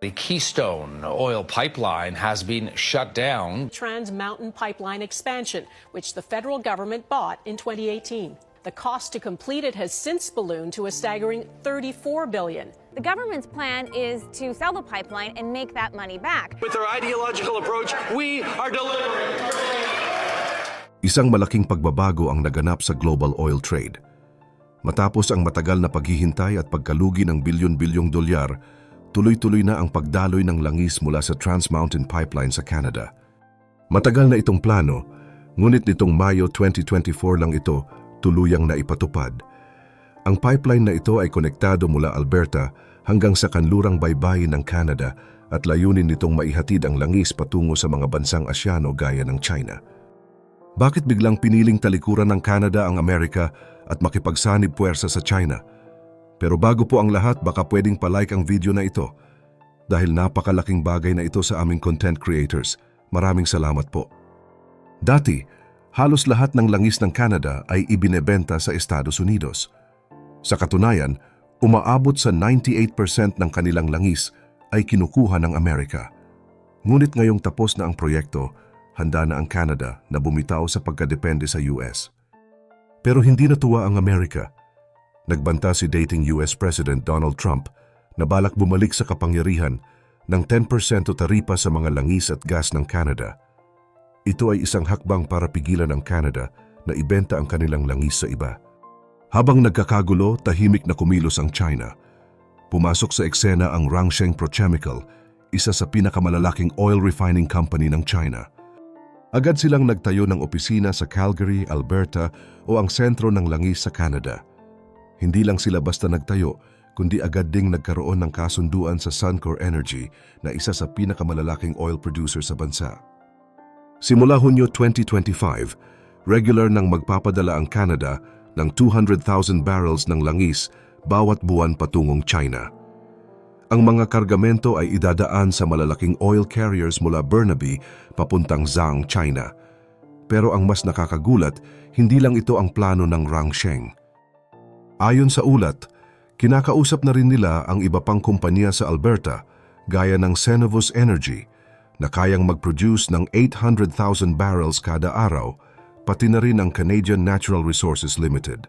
The Keystone oil pipeline has been shut down. Trans Mountain Pipeline expansion, which the federal government bought in 2018. The cost to complete it has since ballooned to a staggering 34 billion. The government's plan is to sell the pipeline and make that money back. With our ideological approach, we are delivering. Isang malaking pagbabago ang naganap sa global oil trade. Matapos ang matagal na paghihintay at pagkalugi ng bilyon-bilyong dolyar, tuloy-tuloy na ang pagdaloy ng langis mula sa Trans Mountain Pipeline sa Canada. Matagal na itong plano, ngunit nitong Mayo 2024 lang ito tuluyang na ipatupad. Ang pipeline na ito ay konektado mula Alberta hanggang sa kanlurang baybayin ng Canada at layunin nitong maihatid ang langis patungo sa mga bansang Asyano gaya ng China. Bakit biglang piniling talikuran ng Canada ang Amerika at makipagsanib puwersa sa China? Pero bago po ang lahat, baka pwedeng palike ang video na ito. Dahil napakalaking bagay na ito sa aming content creators. Maraming salamat po. Dati, halos lahat ng langis ng Canada ay ibinebenta sa Estados Unidos. Sa katunayan, umaabot sa 98% ng kanilang langis ay kinukuha ng Amerika. Ngunit ngayong tapos na ang proyekto, handa na ang Canada na bumitaw sa pagkadepende sa US. Pero hindi natuwa ang Amerika. Nagbanta si dating US President Donald Trump na balak bumalik sa kapangyarihan ng 10% taripa sa mga langis at gas ng Canada. Ito ay isang hakbang para pigilan ang Canada na ibenta ang kanilang langis sa iba. Habang nagkakagulo, tahimik na kumilos ang China. Pumasok sa eksena ang Rangsheng Prochemical, isa sa pinakamalalaking oil refining company ng China. Agad silang nagtayo ng opisina sa Calgary, Alberta o ang sentro ng langis sa Canada. Hindi lang sila basta nagtayo, kundi agad ding nagkaroon ng kasunduan sa Suncor Energy na isa sa pinakamalalaking oil producer sa bansa. Simula Hunyo 2025, regular nang magpapadala ang Canada ng 200,000 barrels ng langis bawat buwan patungong China. Ang mga kargamento ay idadaan sa malalaking oil carriers mula Burnaby papuntang Zhang, China. Pero ang mas nakakagulat, hindi lang ito ang plano ng Rangsheng. Ayon sa ulat, kinakausap na rin nila ang iba pang kumpanya sa Alberta gaya ng Cenovus Energy na kayang mag-produce ng 800,000 barrels kada araw, pati na rin ang Canadian Natural Resources Limited.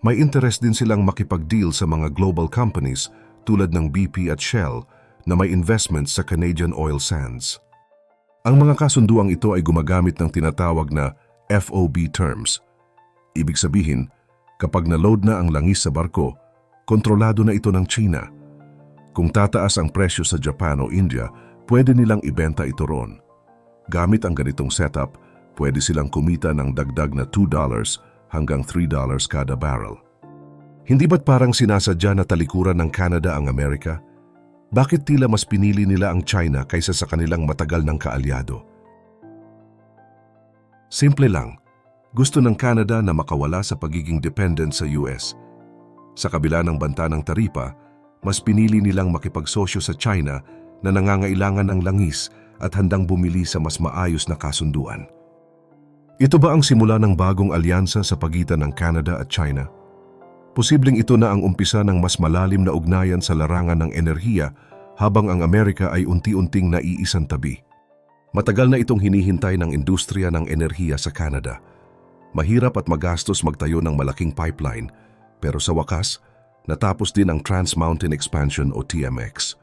May interest din silang makipag-deal sa mga global companies tulad ng BP at Shell na may investments sa Canadian oil sands. Ang mga kasunduang ito ay gumagamit ng tinatawag na FOB terms. Ibig sabihin, kapag na-load na ang langis sa barko, kontrolado na ito ng China. Kung tataas ang presyo sa Japan o India, pwede nilang ibenta ito ron. Gamit ang ganitong setup, pwede silang kumita ng dagdag na $2 hanggang $3 kada barrel. Hindi ba't parang sinasadya na talikuran ng Canada ang Amerika? Bakit tila mas pinili nila ang China kaysa sa kanilang matagal ng kaalyado? Simple lang, gusto ng Canada na makawala sa pagiging dependent sa US. Sa kabila ng banta ng taripa, mas pinili nilang makipagsosyo sa China na nangangailangan ng langis at handang bumili sa mas maayos na kasunduan. Ito ba ang simula ng bagong alyansa sa pagitan ng Canada at China? Posibleng ito na ang umpisa ng mas malalim na ugnayan sa larangan ng enerhiya habang ang Amerika ay unti-unting naiisang tabi. Matagal na itong hinihintay ng industriya ng enerhiya sa Canada. Mahirap at magastos magtayo ng malaking pipeline, pero sa wakas, natapos din ang Trans Mountain Expansion o TMX.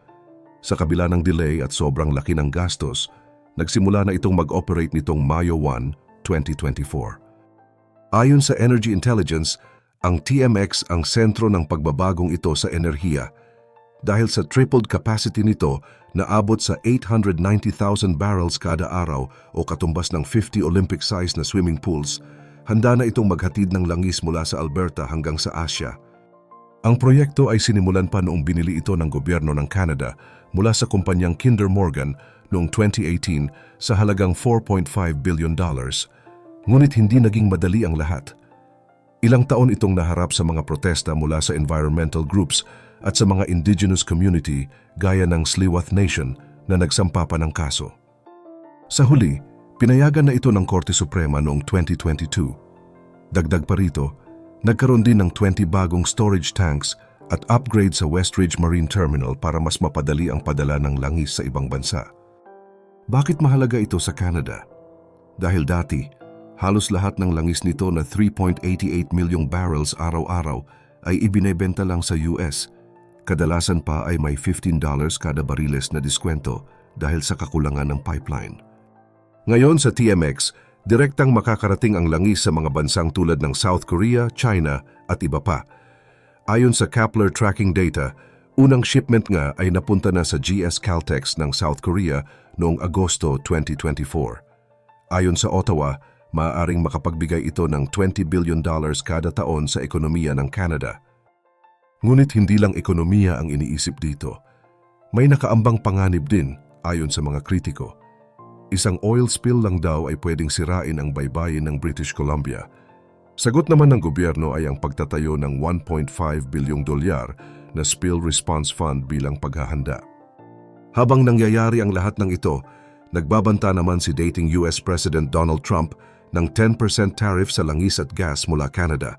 Sa kabila ng delay at sobrang laki ng gastos, nagsimula na itong mag-operate nitong Mayo 1, 2024. Ayon sa Energy Intelligence, ang TMX ang sentro ng pagbabagong ito sa enerhiya dahil sa tripled capacity nito na abot sa 890,000 barrels kada araw o katumbas ng 50 Olympic-size na swimming pools, handa na itong maghatid ng langis mula sa Alberta hanggang sa Asia. Ang proyekto ay sinimulan pa noong binili ito ng gobyerno ng Canada mula sa kumpanyang Kinder Morgan noong 2018 sa halagang 4.5 billion dollars. Ngunit hindi naging madali ang lahat. Ilang taon itong naharap sa mga protesta mula sa environmental groups at sa mga indigenous community gaya ng Sliwath Nation na nagsampa pa ng kaso. Sa huli, pinayagan na ito ng Korte Suprema noong 2022. Dagdag pa rito, nagkaroon din ng 20 bagong storage tanks at upgrade sa Westridge Marine Terminal para mas mapadali ang padala ng langis sa ibang bansa. Bakit mahalaga ito sa Canada? Dahil dati, halos lahat ng langis nito na 3.88 milyong barrels araw-araw ay ibinebenta lang sa US. Kadalasan pa ay may $15 kada bariles na diskwento dahil sa kakulangan ng pipeline. Ngayon sa TMX, direktang makakarating ang langis sa mga bansang tulad ng South Korea, China at iba pa. Ayon sa Kepler tracking data, unang shipment nga ay napunta na sa GS Caltex ng South Korea noong Agosto 2024. Ayon sa Ottawa, maaaring makapagbigay ito ng 20 billion dollars kada taon sa ekonomiya ng Canada. Ngunit hindi lang ekonomiya ang iniisip dito. May nakaambang panganib din ayon sa mga kritiko. Isang oil spill lang daw ay pwedeng sirain ang baybayin ng British Columbia. Sagot naman ng gobyerno ay ang pagtatayo ng 1.5 bilyong dolyar na Spill Response Fund bilang paghahanda. Habang nangyayari ang lahat ng ito, nagbabanta naman si dating US President Donald Trump ng 10% tariff sa langis at gas mula Canada.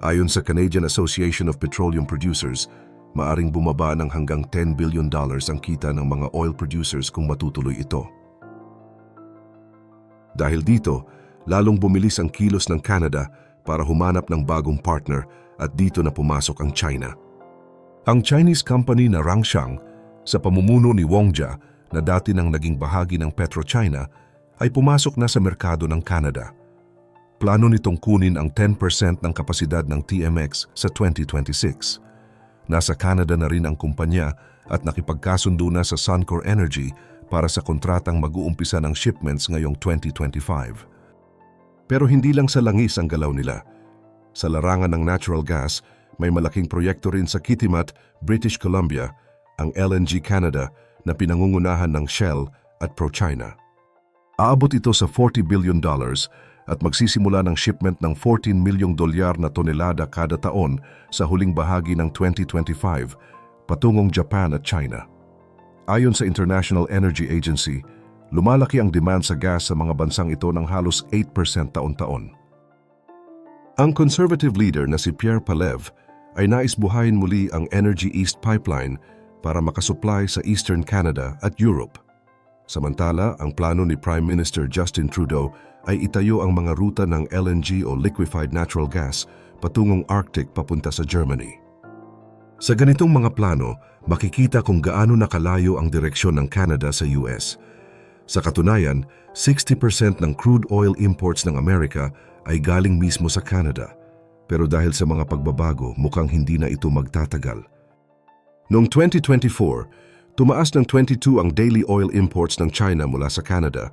Ayon sa Canadian Association of Petroleum Producers, maaring bumaba ng hanggang 10 billion dollars ang kita ng mga oil producers kung matutuloy ito. Dahil dito, lalong bumilis ang kilos ng Canada para humanap ng bagong partner at dito na pumasok ang China. Ang Chinese company na Rangshang sa pamumuno ni Wong Jia na dati nang naging bahagi ng PetroChina ay pumasok na sa merkado ng Canada. Plano nitong kunin ang 10% ng kapasidad ng TMX sa 2026. Nasa Canada na rin ang kumpanya at nakipagkasundo na sa Suncor Energy para sa kontratang mag-uumpisa ng shipments ngayong 2025. Pero hindi lang sa langis ang galaw nila. Sa larangan ng natural gas, may malaking proyekto rin sa Kitimat, British Columbia, ang LNG Canada na pinangungunahan ng Shell at ProChina. Aabot ito sa 40 billion dollars at magsisimula ng shipment ng 14 milyong dolyar na tonelada kada taon sa huling bahagi ng 2025 patungong Japan at China. Ayon sa International Energy Agency, lumalaki ang demand sa gas sa mga bansang ito ng halos 8% taon-taon. Ang conservative leader na si Pierre Palev ay nais buhayin muli ang Energy East Pipeline para makasupply sa Eastern Canada at Europe. Samantala, ang plano ni Prime Minister Justin Trudeau ay itayo ang mga ruta ng LNG o liquefied natural gas patungong Arctic papunta sa Germany. Sa ganitong mga plano, makikita kung gaano nakalayo ang direksyon ng Canada sa US. Sa katunayan, 60% ng crude oil imports ng Amerika ay galing mismo sa Canada. Pero dahil sa mga pagbabago, mukhang hindi na ito magtatagal. Noong 2024, tumaas ng 22 ang daily oil imports ng China mula sa Canada.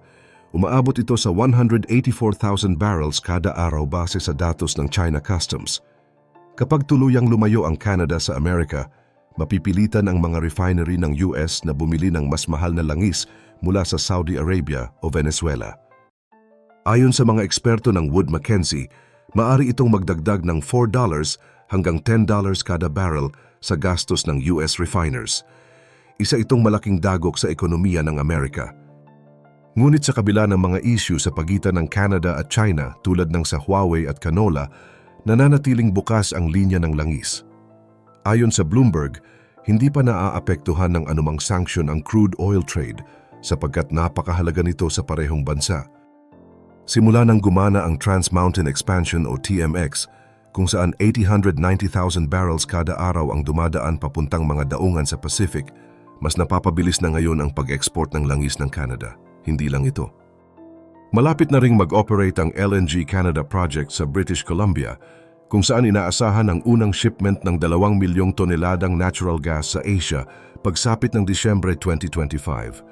Umaabot ito sa 184,000 barrels kada araw base sa datos ng China Customs. Kapag tuluyang lumayo ang Canada sa Amerika, mapipilitan ang mga refinery ng US na bumili ng mas mahal na langis mula sa Saudi Arabia o Venezuela. Ayon sa mga eksperto ng Wood Mackenzie, maari itong magdagdag ng $4 hanggang $10 kada barrel sa gastos ng US refiners. Isa itong malaking dagok sa ekonomiya ng Amerika. Ngunit sa kabila ng mga issue sa pagitan ng Canada at China tulad ng sa Huawei at Canola, nananatiling bukas ang linya ng langis. Ayon sa Bloomberg, hindi pa naaapektuhan ng anumang sanction ang crude oil trade sapagkat napakahalaga nito sa parehong bansa. Simula nang gumana ang Trans Mountain Expansion o TMX, kung saan 890,000 barrels kada araw ang dumadaan papuntang mga daungan sa Pacific, mas napapabilis na ngayon ang pag-export ng langis ng Canada. Hindi lang ito. Malapit na ring mag-operate ang LNG Canada project sa British Columbia, kung saan inaasahan ang unang shipment ng 2 milyong toneladang natural gas sa Asia pagsapit ng Disyembre 2025.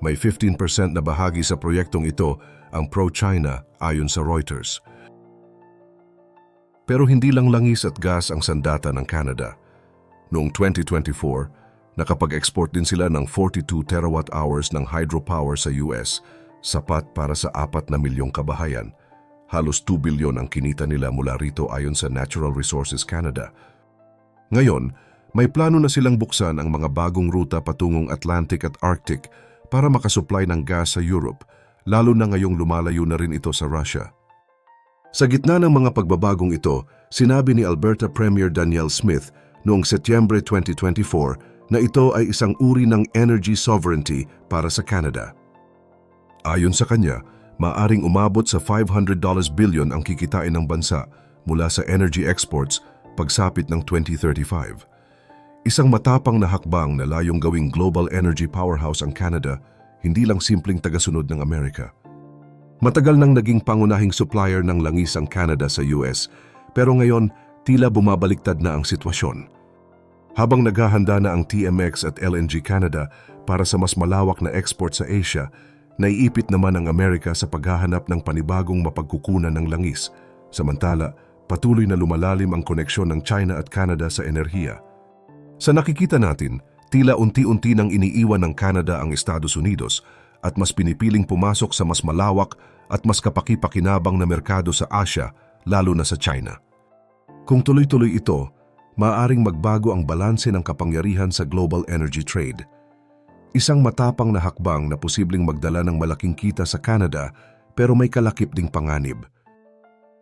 May 15% na bahagi sa proyektong ito ang pro-China ayon sa Reuters. Pero hindi lang langis at gas ang sandata ng Canada. Noong 2024, nakapag-export din sila ng 42 terawatt hours ng hydropower sa US, sapat para sa 4 na milyong kabahayan. Halos 2 bilyon ang kinita nila mula rito ayon sa Natural Resources Canada. Ngayon, may plano na silang buksan ang mga bagong ruta patungong Atlantic at Arctic para makasupply ng gas sa Europe, lalo na ngayong lumalayo na rin ito sa Russia. Sa gitna ng mga pagbabagong ito, sinabi ni Alberta Premier Danielle Smith noong Setyembre 2024 na ito ay isang uri ng energy sovereignty para sa Canada. Ayon sa kanya, maaring umabot sa $500 billion ang kikitain ng bansa mula sa energy exports pagsapit ng 2035. Isang matapang na hakbang na layong gawing global energy powerhouse ang Canada, hindi lang simpleng tagasunod ng Amerika. Matagal nang naging pangunahing supplier ng langis ang Canada sa US, pero ngayon tila bumabaliktad na ang sitwasyon. Habang naghahanda na ang TMX at LNG Canada para sa mas malawak na export sa Asia, naiipit naman ang Amerika sa paghahanap ng panibagong mapagkukunan ng langis. Samantala, patuloy na lumalalim ang koneksyon ng China at Canada sa enerhiya. Sa nakikita natin, tila unti-unti nang iniiwan ng Canada ang Estados Unidos at mas pinipiling pumasok sa mas malawak at mas kapaki-pakinabang na merkado sa Asia, lalo na sa China. Kung tuloy-tuloy ito, maaaring magbago ang balanse ng kapangyarihan sa global energy trade. Isang matapang na hakbang na posibleng magdala ng malaking kita sa Canada pero may kalakip ding panganib.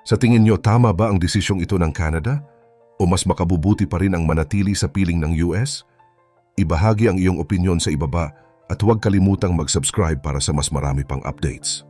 Sa tingin nyo, tama ba ang desisyong ito ng Canada? O mas makabubuti pa rin ang manatili sa piling ng US? Ibahagi ang iyong opinyon sa ibaba at huwag kalimutang mag-subscribe para sa mas marami pang updates.